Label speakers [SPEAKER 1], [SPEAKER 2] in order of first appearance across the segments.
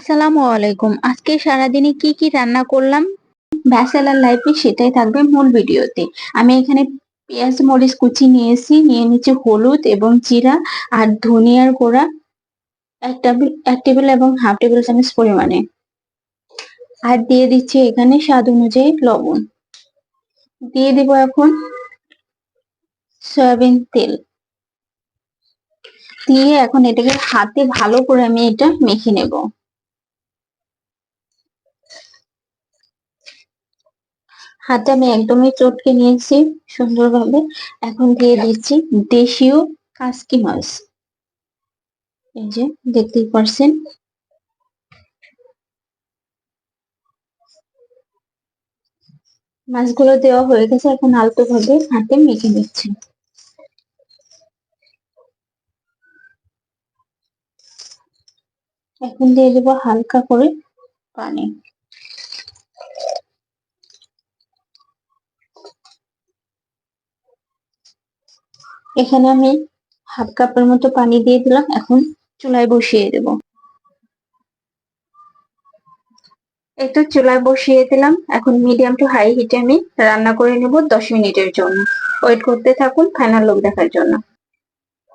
[SPEAKER 1] আসসালামু আলাইকুম। আজকে সারাদিনে কি কি রান্না করলাম? ব্যাচেলার লাইফে সেটাই থাকবে মূল ভিডিওতে। আমি এখানে পেঁয়াজ মরিচ কুচি নিয়েছি, নিয়ে নিচ্ছি হলুদ এবং জিরা আর ধনিয়ার গোড়া। এক টেবিল এক টেবিল এবং হাফ টেবিল চামচ পরিমাণে। আর দিয়ে দিচ্ছি এখানে স্বাদ অনুযায়ী লবণ। দিয়ে দিব এখন সয়াবিন তেল। দিয়ে এখন এটাকে হাতে ভালো করে আমি এটা মেখে নেব। হাতে আমি একদমই চটকে নিয়েছি সুন্দরভাবে। এখন দিয়ে দিচ্ছি দেশীয় কাসকি মাছ এই যে, দেখতেই পারছেন। মাছগুলো দেওয়া হয়ে গেছে, এখন আলতো ভাবে হাতে মেখে নিচ্ছি। এখন দিয়ে দেবো হালকা করে পানি। এখানে আমি হাফ কাপের মতো পানি দিয়ে দিলাম। এখন চুলায় বসিয়ে দেব। একটু চুলায় বসিয়ে দিলাম। এখন মিডিয়াম টু হাই হিটে আমি রান্না করে নেব দশ মিনিটের জন্য। ওয়েট করতে থাকুন ফাইনাল লুক দেখার জন্য।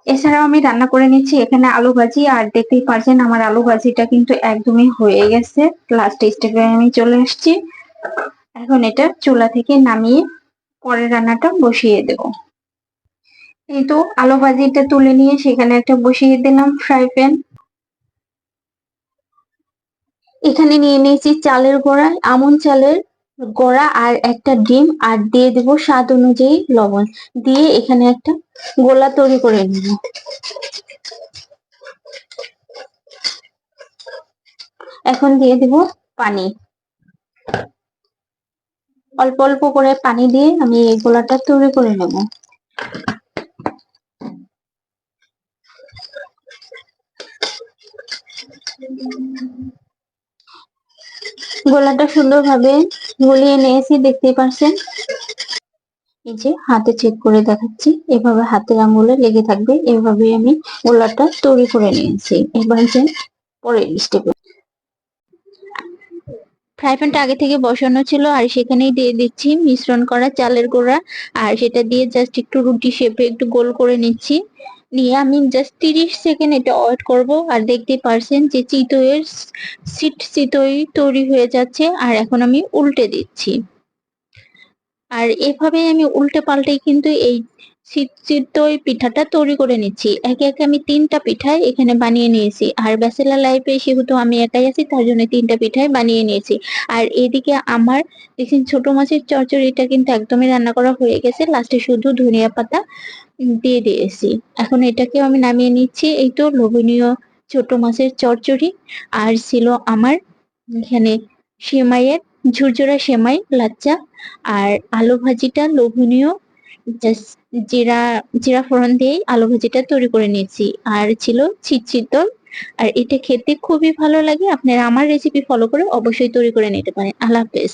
[SPEAKER 1] এছাড়াও আমি রান্না করে নিচ্ছি এখানে আলু ভাজি। আর দেখতেই পারছেন আমার আলু ভাজিটা কিন্তু একদমই হয়ে গেছে। লাস্ট স্টেপে আমি চলে আসছি। এখন এটা চুলা থেকে নামিয়ে পরের রান্নাটা বসিয়ে দেব। এই তো আলু ভাজিটা তুলে নিয়ে সেখানে একটা বসিয়ে দিলাম ফ্রাই প্যান এখানে নিয়ে নিয়েছি চালের গোড়া, আমন চালের গোড়া আর একটা ডিম আর দিয়ে দেব স্বাদ অনুযায়ী লবণ। দিয়ে এখানে একটা গোলা তৈরি করে নেব এখন দিয়ে দেব পানি। অল্প অল্প করে পানি দিয়ে আমি এই গোলাটা তৈরি করে নেব। গোলাটা সুন্দরভাবে গলিয়ে নিয়েছি, দেখতেই পারছেন এই যে হাতে চেক করে দেখাচ্ছি, এভাবে হাতের আঙুলে লেগে থাকবে এভাবে আমি গোলাটা তৈরি করে নিয়েছি। এবার যে পরের স্টেপে ফ্রাই প্যানটা আগে থেকে বসানো ছিল, আর সেখানেই দিয়ে দিচ্ছি মিশ্রণ করা চালের গোড়া, আর সেটা দিয়ে জাস্ট একটু রুটি শেপে একটু গোল করে নিচ্ছি। নিয়ে আমি জাস্ট তিরিশ সেকেন্ড এটা ওয়েট করব আর দেখতে পারছেন যে চিতইয়ের সিট চিতই তৈরি হয়ে যাচ্ছে আর এখন আমি উল্টে দিচ্ছি। আর এভাবে আমি উল্টে পাল্টে কিন্তু এই চিতই পিঠাটা তৈরি করে নিচ্ছি। একে একে আমি তিনটা পিঠাই এখানে বানিয়ে নিয়েছি। আর ব্যাচেলার লাইফে সেহেতু আমি একাই আছি, তার জন্য তিনটা পিঠাই বানিয়ে নিয়েছি। আর এদিকে আমার দেখছেন ছোট মাছের চচ্চড়িটা কিন্তু একদমই রান্না করা হয়ে গেছে। লাস্টে শুধু ধনিয়া পাতা দিয়ে দিয়েছি। এখন এটাকেও আমি নামিয়ে নিচ্ছি। এই তো লোভনীয় ছোট মাছের চচ্চড়ি। আর ছিল আমার এখানে সেমাইয়ের, ঝুরঝুরা সেমাই, লাচ্চা। আর আলু ভাজিটা লোভনীয় জিরা জিরা ফোড়ন দিয়ে আলু ভাজিটা তৈরি করে নিয়েছি। আর ছিল ছিটছিতল আর এটা খেতে খুবই ভালো লাগে। আপনারা আমার রেসিপি ফলো করে অবশ্যই তৈরি করে নিতে পারেন। আল্লাহ হাফেজ।